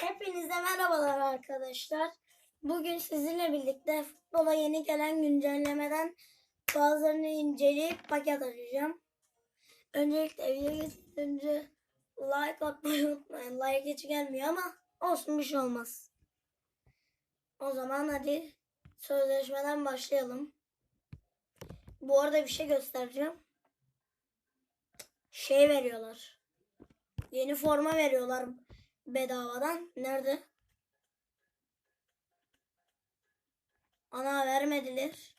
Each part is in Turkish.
Hepinize merhabalar arkadaşlar. Bugün sizinle birlikte futbola yeni gelen güncellemeden bazılarını inceleyip paket açacağım. Öncelikle video geçmeden önce like atmayı unutmayın. Like hiç gelmiyor ama olsun bir şey olmaz. O zaman hadi sözleşmeden başlayalım. Bu arada bir şey göstereceğim. Şey veriyorlar. Yeni forma veriyorlar bedavadan. Nerede? Ana vermediler.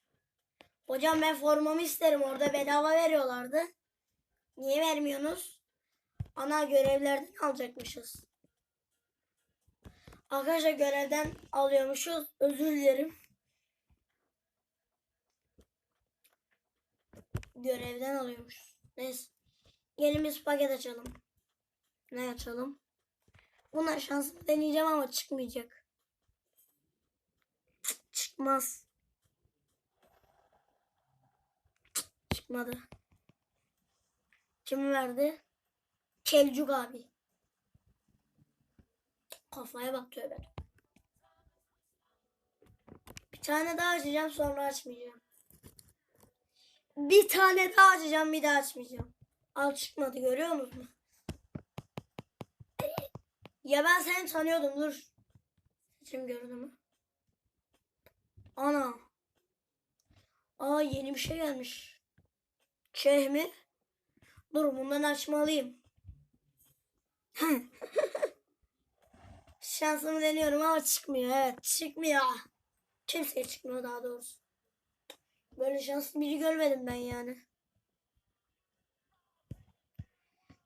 Hocam ben formamı isterim. Orada bedava veriyorlardı. Niye vermiyorsunuz? Ana görevlerden alacakmışız. Arkadaşlar görevden alıyormuşuz. Özür dilerim. Görevden alıyormuşuz. Neyse. Gelin biz paket açalım. Ne açalım? Buna şansımı deneyeceğim ama çıkmayacak. Çıkmaz. Çıkmadı. Kim verdi? Kelcuk abi. Kafaya bak tövbe. Bir tane daha açacağım sonra açmayacağım. Bir tane daha açacağım bir daha açmayacağım. Al çıkmadı görüyor musun? Ya ben seni tanıyordum dur. Seçim gördün mü? Ana. Aa yeni bir şey gelmiş. Şeyh mi? Dur bundan açmalıyım. Şansımı deniyorum ama çıkmıyor. Evet çıkmıyor. Kimseye çıkmıyor daha doğrusu. Böyle şanslı biri görmedim ben yani.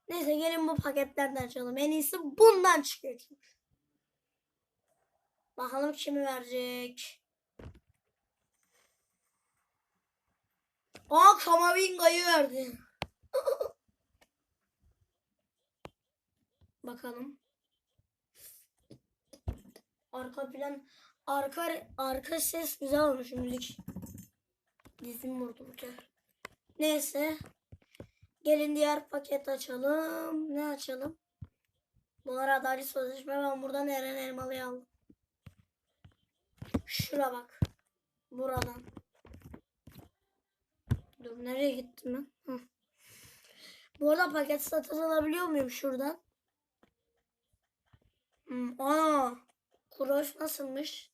Neyse gelin bu paketlerden açalım. En iyisi bundan çıkıyor çünkü. Bakalım kimi verecek. Aa Kamavinga'yı verdi. Bakalım. Arka plan arka arka ses güzel olmuş müzik. Dizim vurdu bu. Neyse. Gelin diğer paket açalım. Ne açalım? Bunlar adalet sözleşme. Ben buradan Eren Elmalı'yı aldım. Şura bak. Buradan. Dur nereye gittim ben? Hı. Bu arada paket satın alabiliyor muyum şuradan? Hmm, Kuroş nasılmış?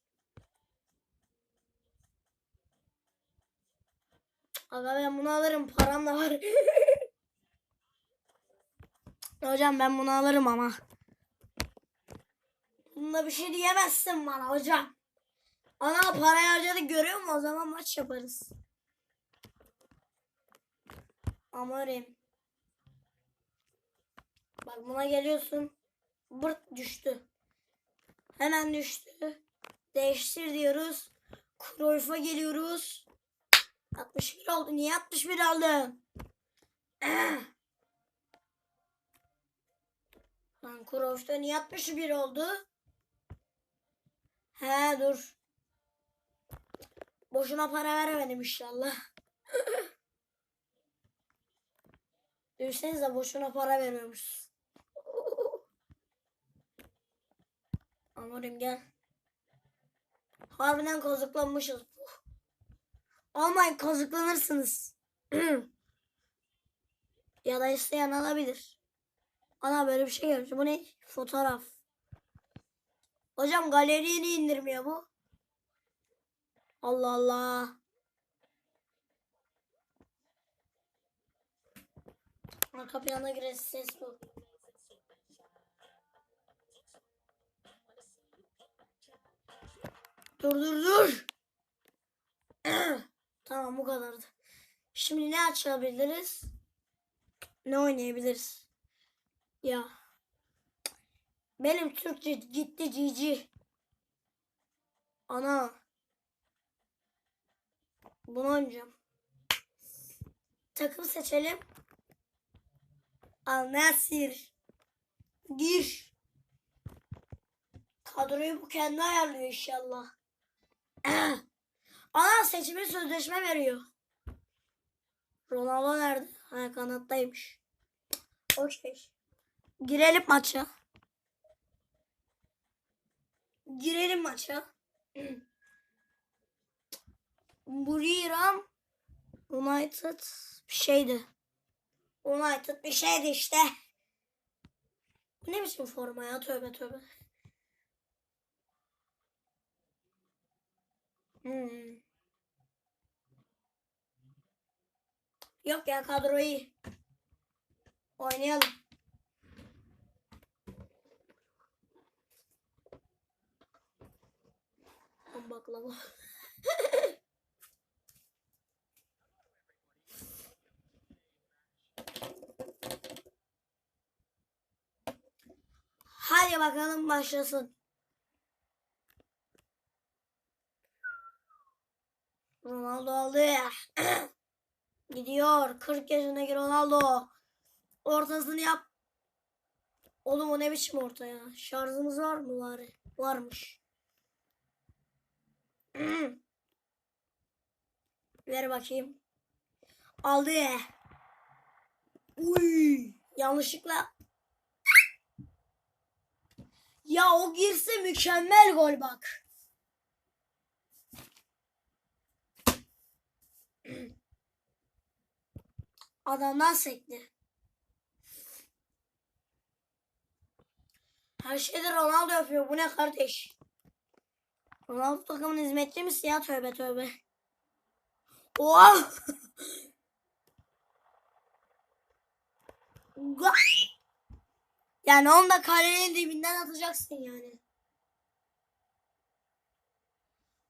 Aga ben bunu alırım. Param da var. hocam ben bunu alırım ama. Bunda bir şey diyemezsin bana hocam. Ana parayı harcadık görüyor musun? O zaman maç yaparız. Amorim. Bak buna geliyorsun. Bırt düştü. Hemen düştü. Değiştir diyoruz. Cruyff'a geliyoruz. 61 oldu. Niye 61 aldın? Lan Cruyff'ta niye 61 oldu? He dur. Boşuna para veremedim inşallah. Düşünsenize boşuna para veriyormuşuz. Amorim gel. Harbiden kazıklanmışız. Almayın kazıklanırsınız. ya da isteyen alabilir. Ana böyle bir şey gelmiş. Bu ne? Fotoğraf. Hocam galeriye niye indirmiyor bu? Allah Allah. Arka plana giren ses bu. Dur dur dur. tamam bu kadardı. Şimdi ne açabiliriz? Ne oynayabiliriz? Ya. Benim Türkçe gitti cici. Ana. Bunu. Takım seçelim. Al Nasir. Gir. Kadroyu bu kendi ayarlıyor inşallah. Ana seçimi sözleşme veriyor. Ronaldo nerede? Ha kanattaymış. Okey. Girelim maça. Girelim maça. Buriram United bir şeydi. United bir şeydi işte. Bu ne biçim forma ya tövbe tövbe. Hmm. Yok ya kadro iyi. Oynayalım. Baklava. Hadi bakalım başlasın. Ronaldo aldı. Gidiyor. 40 yaşındaki Ronaldo. Ortasını yap. Oğlum o ne biçim orta ya? Şarjımız var mı bari? Varmış. Ver bakayım. Aldı. Uy, yanlışlıkla. Ya o girse mükemmel gol bak. Adamdan sekti. Her şeyde Ronaldo yapıyor. Bu ne kardeş? Ronaldo takımın hizmetçi misin ya? Tövbe tövbe. Oha! Yani onu da kalenin dibinden atacaksın yani.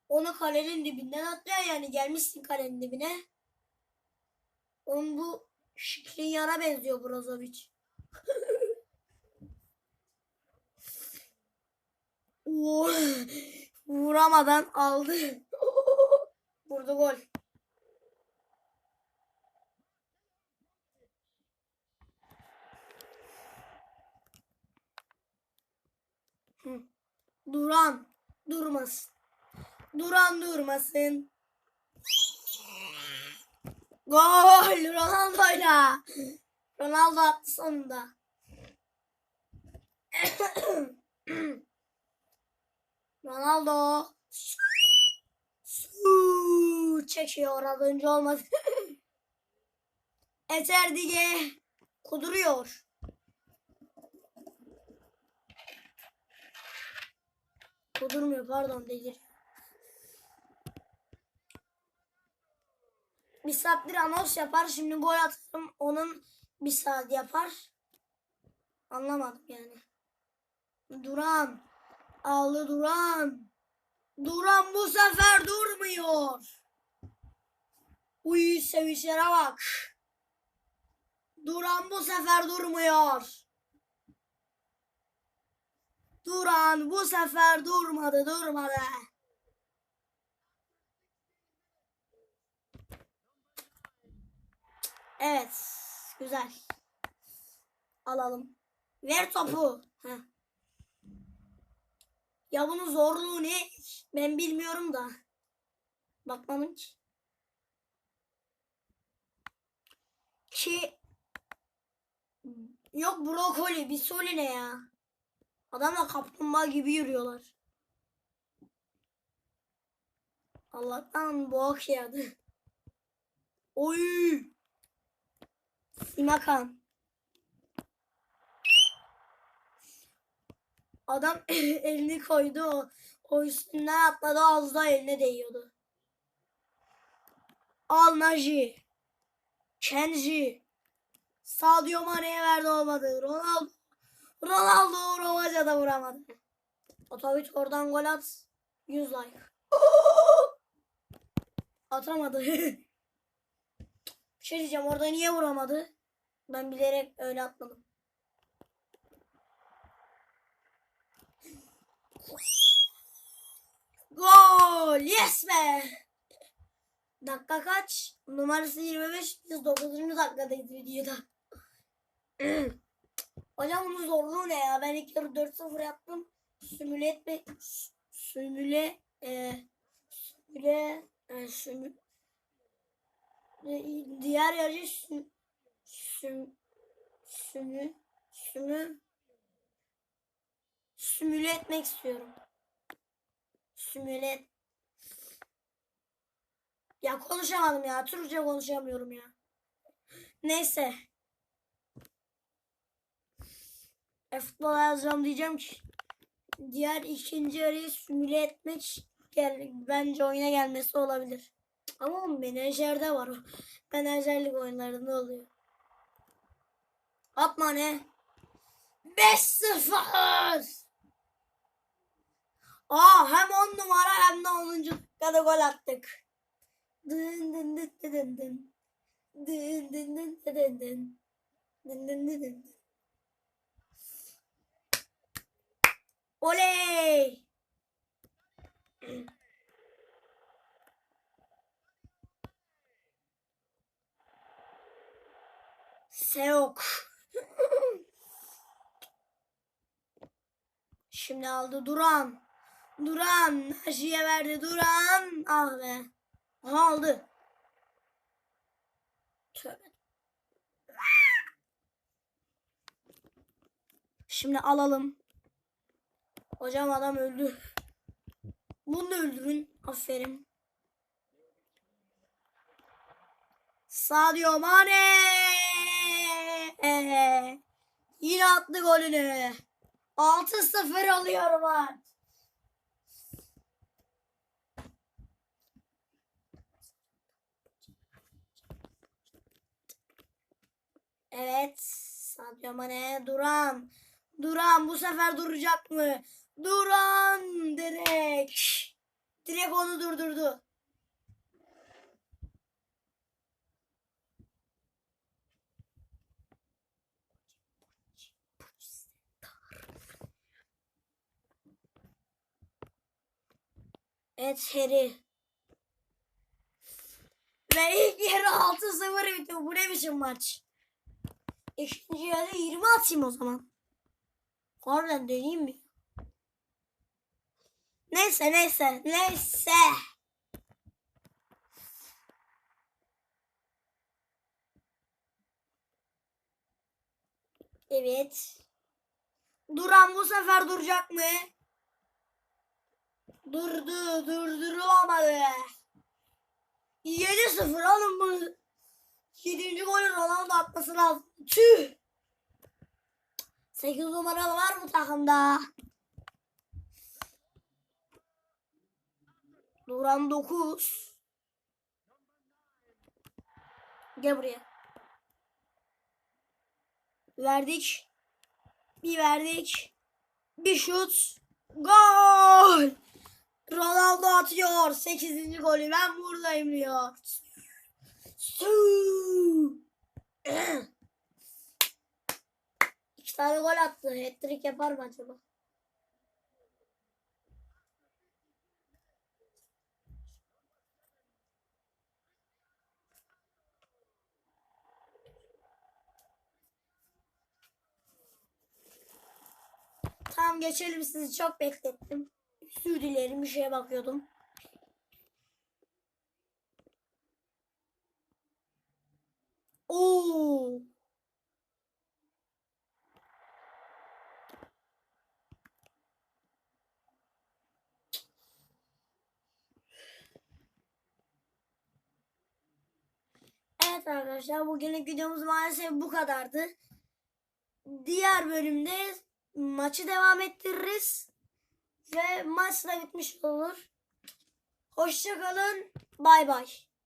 Onu kalenin dibinden atacaksın yani. Gelmişsin kalenin dibine. Onun bu şiklin yana benziyor Brozovic. Oo, Vuramadan aldı. Vurdu gol. Duran durmasın. Duran durmasın. Gol Ronaldo'yla. Ronaldo attı sonunda. Ronaldo. Çekiyor az önce olmadı. Eter Dige kuduruyor. Kudurmuyor pardon delir. Bir saattir anons yapar şimdi gol atarım onun bir saat yapar. Anlamadım yani. Duran. Aldı Duran. Duran bu sefer durmuyor. Uy sevişlere bak. Duran bu sefer durmuyor. Duran bu sefer durmadı durmadı. Evet. Güzel. Alalım. Ver topu. Heh. Ya bunun zorluğu ne? Ben bilmiyorum da. Bakmadım ki. Ki yok brokoli, bisoli ne ya? Adamla kaplumbağa gibi yürüyorlar. Allah'tan boğak yağdı. Oy! Simakan. Adam elini koydu o. O üstünden atladı az da eline değiyordu. Al Naji. Kenji. Sadio Mane'ye verdi olmadı. Ronaldo. Ronaldo Romaca'da vuramadı. Otovic oradan gol at. 100 like. Atamadı. Bir şey diyeceğim orada niye vuramadı? Ben bilerek öyle atmadım. Gol! Yes be! Dakika kaç? Numarası 25. Biz 9. dakikadayız videoda. Hocam bunun zorluğu ne ya? Ben ilk yarı 4-0 yaptım. Simüle etme... Simüle... E, simüle... E, simü, e, diğer yarı süm, süm, sümü, sümü, simüle etmek istiyorum. Simüle. Ya konuşamadım ya. Türkçe konuşamıyorum ya. Neyse. E, futbola yazacağım diyeceğim ki. Diğer ikinci yarıyı simüle etmek gel, bence oyuna gelmesi olabilir. Ama o menajerde var o. Menajerlik oyunlarında oluyor. Atma ne? 5-0. Aa hem 10 numara hem de 10. dakikada gol attık. Dın dın dın dın dın dın. Dın dın dın dın dın dın. Dın dın. Oley! Seok. Şimdi aldı Duran. Duran. Naşi'ye verdi Duran. Ah be. Aha aldı. Tövbe. Şimdi alalım. Hocam adam öldü. Bunu da öldürün. Aferin. Sadio Mane. Yine attı golünü. 6-0 alıyor maç. Evet. Sadio Mane Duran. Duran bu sefer duracak mı? Duran direkt. Direkt onu durdurdu. Evet Harry. Ve ilk yarı 6-0 bitti. Bu ne biçim maç? İkinci yarı 20 atayım o zaman. Harbiden deneyeyim mi? Neyse neyse neyse. Evet. Duran bu sefer duracak mı? Durdu, durdurulamadı. 7-0 alın bunu. 7. golü Ronaldo atması lazım. Tüh. 8 numaralı var mı takımda? Duran 9. Gel buraya. Verdik. Bir verdik. Bir şut. Gol. Ronaldo atıyor. 8. golü. Ben buradayım diyor. Su. Tane gol attı. Hat-trick yapar mı acaba? Tamam geçelim sizi çok beklettim. Özür dilerim bir şeye bakıyordum. Oo. Evet arkadaşlar bugünlük videomuz maalesef bu kadardı. Diğer bölümde maçı devam ettiririz. Ve maç da bitmiş olur. Hoşçakalın. Bay bay.